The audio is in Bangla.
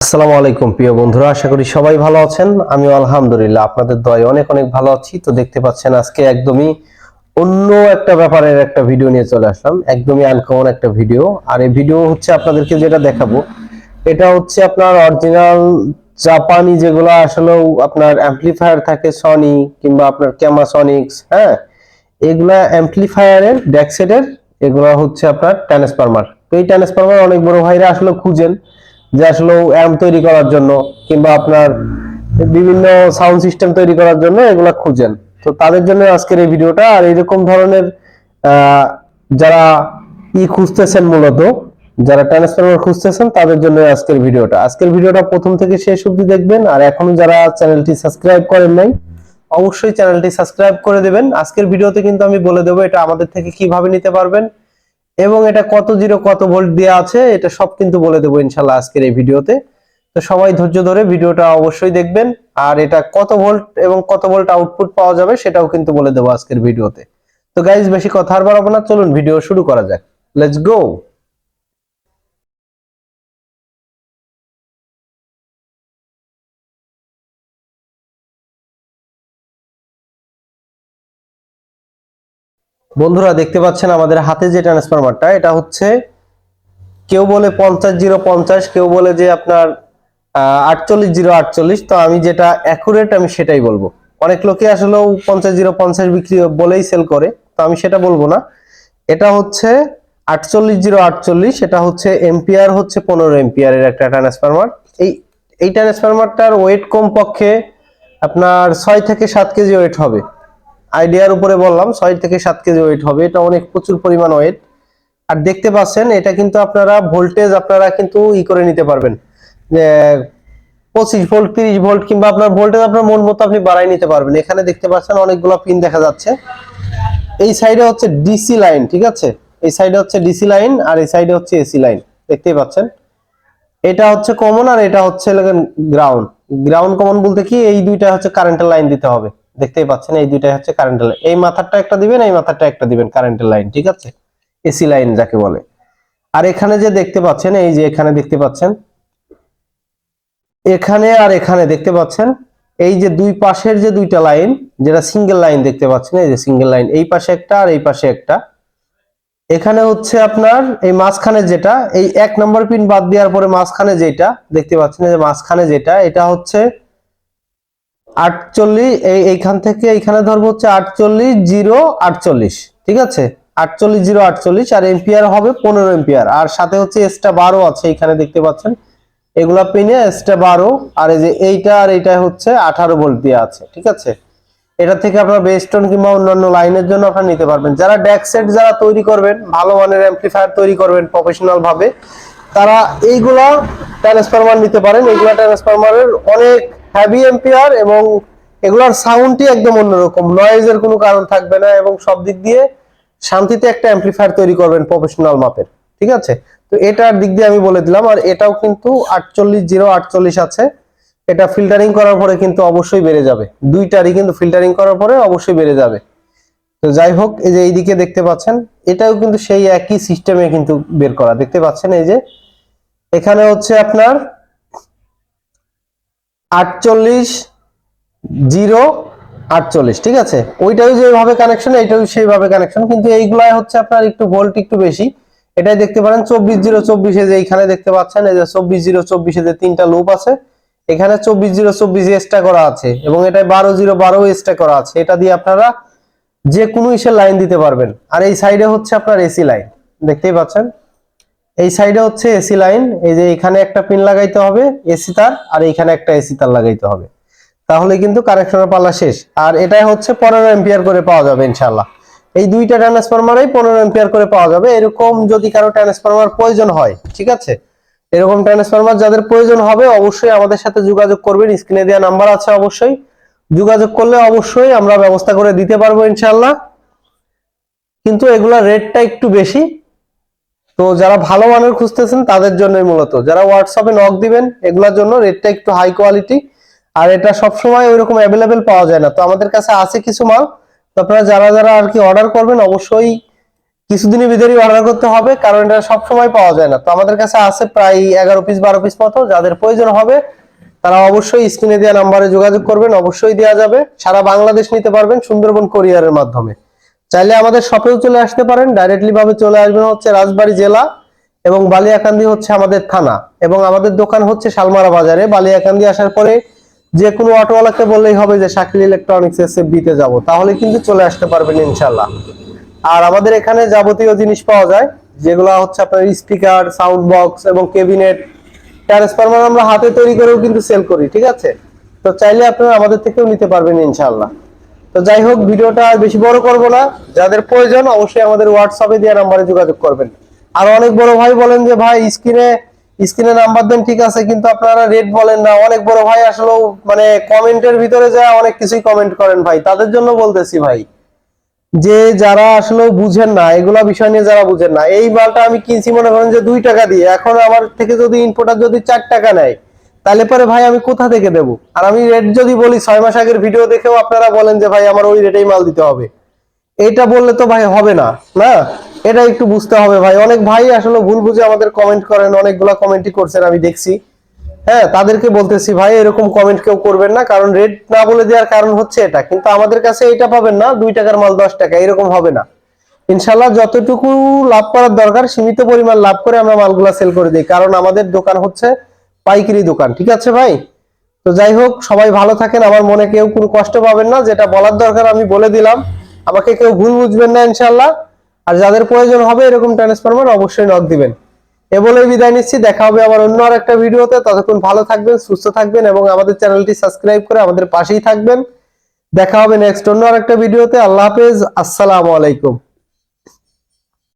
আসসালামু আলাইকুম, প্রিয় বন্ধুরা, আশা করি সবাই ভালো আছেন। আমি আলহামদুলিল্লাহ আপনাদের দয় অনেক অনেক ভালো আছি। তো দেখতে পাচ্ছেন আজকে একদমই অন্য একটা ব্যাপারের একটা ভিডিও নিয়ে চলে আসলাম, একদমই আনকমন একটা ভিডিও। আর এই ভিডিও হচ্ছে আপনাদেরকে যেটা দেখাবো, এটা হচ্ছে আপনার অরিজিনাল জাপানি যেগুলো আসলে আপনার অ্যাম্পলিফায়ার থাকে সনি কিংবা আপনার ক্যামাসনিক্স হ্যাঁ? এগুলা অ্যাম্পলিফায়ারের ড্যাকসেটের এগুলো হচ্ছে আপনার ট্রান্সফরমার তো এই ট্রান্সফরমার অনেক বড় ভাইরা আসলে খুঁজেন। যে আসলে অ্যাম্প তৈরি করার জন্য কিংবা আপনার বিভিন্ন সাউন্ড সিস্টেম তৈরি করার জন্য এগুলা খুঁজেন। তো তাদের জন্য আজকের এই ভিডিওটা আর এরকম ধরনের যারা ই খুঁজতেছেন মূলত, যারা ট্রান্সফরমার খুঁজতেছেন, তাদের জন্য আজকের ভিডিওটা। আজকের ভিডিওটা প্রথম থেকে শেষ অবধি দেখবেন, আর এখনও যারা চ্যানেলটি সাবস্ক্রাইব করেন নাই, অবশ্যই চ্যানেলটি সাবস্ক্রাইব করে দেবেন। আজকের ভিডিওতে কিন্তু আমি বলে দেবো এটা আমাদের থেকে কীভাবে নিতে পারবেন এবং এটা কত জিরো, কত ভোল্ট দেওয়া আছে, এটা সব কিন্তু বলে দেবো ইনশাল্লাহ আজকের এই ভিডিওতে। তো সবাই ধৈর্য ধরে ভিডিওটা অবশ্যই দেখবেন। আর এটা কত ভোল্ট এবং কত ভোল্ট আউটপুট পাওয়া যাবে সেটাও কিন্তু বলে দেবো আজকের ভিডিওতে। তো গাইজ বেশি কথা আর বাড়াবো না, চলুন ভিডিও শুরু করা যাক। লেটস গো বন্ধুরা দেখতে পাচ্ছেন আমাদের হাতে যে ট্রান্সফরমারটা এটা হচ্ছে কেউ বলে পঞ্চাশ জিরো পঞ্চাশ, কেউ বলে যে আপনার আটচল্লিশ জিরো আটচল্লিশ, তো আমি যেটা অ্যাকুরেট আমি সেটাই বলব। অনেক লোকে আসলেও পঞ্চাশ জিরো পঞ্চাশ বিক্রি বলেই সেল করে, তো আমি সেটা বলব না। এটা হচ্ছে আটচল্লিশ জিরো আটচল্লিশ, এটা হচ্ছে এম্পিয়ার হচ্ছে পনেরো এম্পিয়ারের একটা ট্রান্সফরমার এই এই ট্রান্সফরমারটার ওয়েট কম পক্ষে আপনার ছয় থেকে সাত কেজি ওয়েট হবে। আইডিয়ার উপরে বললাম, ছয় থেকে সাত কেজি ওয়েট হবে। এটা অনেক প্রচুর পরিমাণ ওয়েট আর দেখতে পাচ্ছেন, এটা কিন্তু আপনারা ভোল্টেজ আপনারা কিন্তু ই করে নিতে পারবেন। পঁচিশ ভোল্ট তিরিশ ভোল্ট কিংবা আপনার ভোল্টেজ আপনার মন মতো আপনি বাড়াই নিতে পারবেন। এখানে দেখতে পাচ্ছেন অনেকগুলো পিন দেখা যাচ্ছে। এই সাইডে হচ্ছে ডিসি লাইন ঠিক আছে? এই সাইডে হচ্ছে ডিসি লাইন আর এই সাইডে হচ্ছে এসি লাইন দেখতেই পাচ্ছেন? এটা হচ্ছে কমন আর এটা হচ্ছে গ্রাউন্ড গ্রাউন্ড কমন বলতে কি? এই দুইটা হচ্ছে কারেন্টের লাইন দিতে হবে। দেখতেই পাচ্ছেন, এই দুইটা হচ্ছে কারেন্টের লাইন এই মাথারটা একটা দিবেন, এই মাথারটা একটা দিবেন কারেন্টের লাইন ঠিক আছে? এসি লাইন যাকে বলে। আর এখানে যে দেখতে পাচ্ছেন, এই যে এখানে দেখতে পাচ্ছেন, এখানে আর এখানে দেখতে পাচ্ছেন, এই যে দুই পাশের যে দুইটা লাইন যেটা সিঙ্গেল লাইন দেখতে পাচ্ছেন, এই যে সিঙ্গেল লাইন এই পাশে একটা আর এই পাশে একটা। এখানে হচ্ছে আপনার এই মাঝখানে যেটা, এই এক নম্বর পিন বাদ দেওয়ার পরে মাঝখানে যেটা, দেখতে পাচ্ছেন যে মাঝখানে যেটা, এটা হচ্ছে আটচল্লিশ, এই এইখান থেকে এইখানে ধরবো হচ্ছে আটচল্লিশ জিরো আটচল্লিশ, ঠিক আছে? আটচল্লিশ জিরো আটচল্লিশ, আর এম্পিয়ার হবে পনেরো এম্পিয়ার আর সাথে হচ্ছে এসটা বারো আছে এখানে দেখতে পাচ্ছেন। এগুলা পিনে এসটা বারো, আর এই যে এইটা আর এইটা হচ্ছে আঠারো ভোল্ট দেওয়া আছে, ঠিক আছে? এটা থেকে আপনার বেস্টন কিংবা অন্যান্য লাইনের জন্য আপনারা নিতে পারবেন। যারা ড্যাক সেট যারা তৈরি করবেন, ভালো মানের অ্যাম্পলিফায়ার তৈরি করবেন প্রফেশনাল ভাবে তারা এইগুলা ট্রান্সফরমার নিতে পারেন। এইগুলা ট্রান্সফরমারের অনেক হ্যাভি এম্পিয়ার এবং এগুলার সাউন্ডটি একদম অন্যরকম। নয়েজের কোনো কারণ থাকবে না এবং সব দিক দিয়ে শান্তিতে একটা অ্যাম্পলিফায়ার তৈরি করবেন প্রফেশনাল মাপের। ঠিক আছে? তো এটার দিক দিয়ে আমি বলে দিলাম, আর এটাও কিন্তু আটচল্লিশ জিরো আটচল্লিশ আছে। এটা ফিল্টারিং করার পরে কিন্তু অবশ্যই বেড়ে যাবে। দুইটারই কিন্তু ফিল্টারিং করার পরে অবশ্যই বেড়ে যাবে। তো যাই হোক, এই যে এইদিকে দেখতে পাচ্ছেন, এটাও কিন্তু সেই একই সিস্টেমে কিন্তু বের করা। দেখতে পাচ্ছেন এই যে, এখানে হচ্ছে আপনার আটচল্লিশ জিরো আটচল্লিশ, ঠিক আছে? ওইটাও যেভাবে কানেকশন এইটাও সেইভাবে কানেকশন কিন্তু এইগুলাই হচ্ছে আপনার একটু ভোল্ট একটু বেশি। এটাই দেখতে পারেন, চব্বিশ জিরো চব্বিশে যে এইখানে দেখতে পাচ্ছেন, এই যে চব্বিশ জিরো চব্বিশে যে তিনটা লুপ আছে, এখানে চব্বিশ জিরো চব্বিশ এক্সট্রা করা আছে, এবং এটা বারো জিরো বারো এক্সট্রা করা আছে। এটা দিয়ে আপনারা যে কোনো ইসের লাইন দিতে পারবেন। আর এই সাইডে হচ্ছে আপনার এসি লাইন দেখতেই পাচ্ছেন? এই সাইডে হচ্ছে এসি লাইন, এই যে এখানে একটা পিন লাগাইতে হবে, এসি তার, আর এইখানে একটা এসি তার লাগাইতে হবে। তাহলে কিন্তু কানেকশনের পাল্লা শেষ। আর এটাই হচ্ছে পনেরো এম্পিয়ার করে পাওয়া যাবে ইনশাল্লাহ এই দুইটা ট্রান্সফরমারই পনেরো এম্পিয়ার করে পাওয়া যাবে। এরকম যদি কারও ট্রান্সফরমার প্রয়োজন হয়, ঠিক আছে? এরকম ট্রান্সফরমার যাদের প্রয়োজন হবে, অবশ্যই আমাদের সাথে যোগাযোগ করবেন। স্ক্রিনে দেওয়া নাম্বার আছে অবশ্যই। যোগাযোগ করলে অবশ্যই আমরা ব্যবস্থা করে দিতে পারব ইনশাল্লাহ কিন্তু এগুলা রেটটা একটু বেশি। তো যারা ভালো মানের খুঁজতেছেন, তাদের জন্যই মূলত। যারা হোয়াটসঅ্যাপে নক দিবেন, এগুলোর জন্য রেটটা একটু হাই কোয়ালিটি আর এটা সবসময় ওইরকম অ্যাভেলেবেল পাওয়া যায় না। তো আমাদের কাছে আছে কিছু মাল। তো আপনারা যারা যারা আর কি অর্ডার করবেন, অবশ্যই কিছুদিনের ভিতরেই অর্ডার করতে হবে, কারণ এটা সব সময় পাওয়া যায় না। তো আমাদের কাছে আছে প্রায় এগারো পিস বারো পিস মতো। যাদের প্রয়োজন হবে, তারা অবশ্যই স্ক্রিনে দেওয়া নাম্বারে যোগাযোগ করবেন। অবশ্যই দেওয়া যাবে। সারা বাংলাদেশ নিতে পারবেন সুন্দরবন কোরিয়ারের মাধ্যমে। চাইলে আমাদের শপেও চলে আসতে পারেন। ডাইরেক্টলি ভাবে চলে আসবেন হচ্ছে রাজবাড়ী জেলা এবং বালিয়াকান্দি হচ্ছে আমাদের থানা এবং আমাদের দোকান হচ্ছে শালমারা বাজারে। বালিয়াকান্দি আসার পরে যে কোনো অটোওয়ালাকে বললেই হবে যে, শাকিল ইলেকট্রনিক্স এসে দিতে যাব। তাহলে কিন্তু চলে আসতে পারবেন ইনশাল্লাহ আর আমাদের এখানে যাবতীয় জিনিস পাওয়া যায়, যেগুলো হচ্ছে আপনার স্পিকার সাউন্ড বক্স এবং কেবিনেট ট্রান্সফরমার আমরা হাতে তৈরি করেও কিন্তু সেল করি, ঠিক আছে? তো চাইলে আপনারা আমাদের থেকেও নিতে পারবেন ইনশাল্লাহ তো যাই হোক, ভিডিওটা আর বেশি বড় করব না। যাদের প্রয়োজন, অবশ্যই আমাদের হোয়াটসঅ্যাপে দেওয়া নাম্বারে যোগাযোগ করবেন। আর অনেক বড় ভাই বলেন যে, ভাই, স্ক্রিনে স্ক্রিনে নাম্বার দেন, ঠিক আছে। কিন্তু আপনারা রেট বলেন না। অনেক বড় ভাই আসলে মানে কমেন্টের ভিতরে যায় অনেক কিছুই কমেন্ট করেন ভাই। তাদের জন্য বলতেছি ভাই যে, যারা আসলে বুঝেন না, এগুলা বিষয় নিয়ে যারা বুঝেন না, এই মালটা আমি কিনছি মনে করেন যে দুই টাকা দিয়ে। এখন আমার থেকে যদি ইনপুটার যদি চার টাকা নেয় তাহলে পরে ভাই আমি কোথা থেকে দেব? আর আমি রেট যদি বলি, ছয় মাস আগের ভিডিও দেখেও আপনারা বলেন যে ভাই আমার ওই রেটেই মাল দিতে হবে। এটা বললে তো ভাই হবে না না? এটা একটু বুঝতে হবে ভাই। অনেক ভাই আসলে ভুল বুঝে আমাদের কমেন্ট করেন, অনেকগুলা কমেন্টই করছেন, আমি দেখছি। হ্যাঁ তাদেরকে বলতেছি, ভাই, এরকম কমেন্ট কেউ করবেন না, কারণ রেট না বলে দেওয়ার কারণ হচ্ছে এটা। কিন্তু আমাদের কাছে এটা পাবেন না, দুই টাকার মাল দশ টাকা, এরকম হবে না। ইনশাল্লাহ যতটুকু লাভ করার দরকার, সীমিত পরিমাণ লাভ করে আমরা মালগুলা সেল করে দিই। কারণ আমাদের দোকান হচ্ছে পাইকারি দোকান, ঠিক আছে ভাই? তো যাই হোক, সবাই ভালো থাকেন। আমার মনে কেউ কোনো কষ্ট পাবেন না। যেটা বলার দরকার, আমি বলে দিলাম। আমাকে কেউ ভুল বুঝবেন না ইনশাল্লাহ আর যাদের প্রয়োজন হবে এরকম ট্রান্সফরমার অবশ্যই নক দিবেন। এ বলেই বিদায় নিচ্ছি। দেখা হবে আবার অন্য আর একটা ভিডিওতে। ততক্ষণ ভালো থাকবেন, সুস্থ থাকবেন এবং আমাদের চ্যানেলটি সাবস্ক্রাইব করে আমাদের পাশেই থাকবেন। দেখা হবে নেক্সট অন্য আর একটা ভিডিওতে। আল্লাহ হাফেজ। আসসালামু আলাইকুম।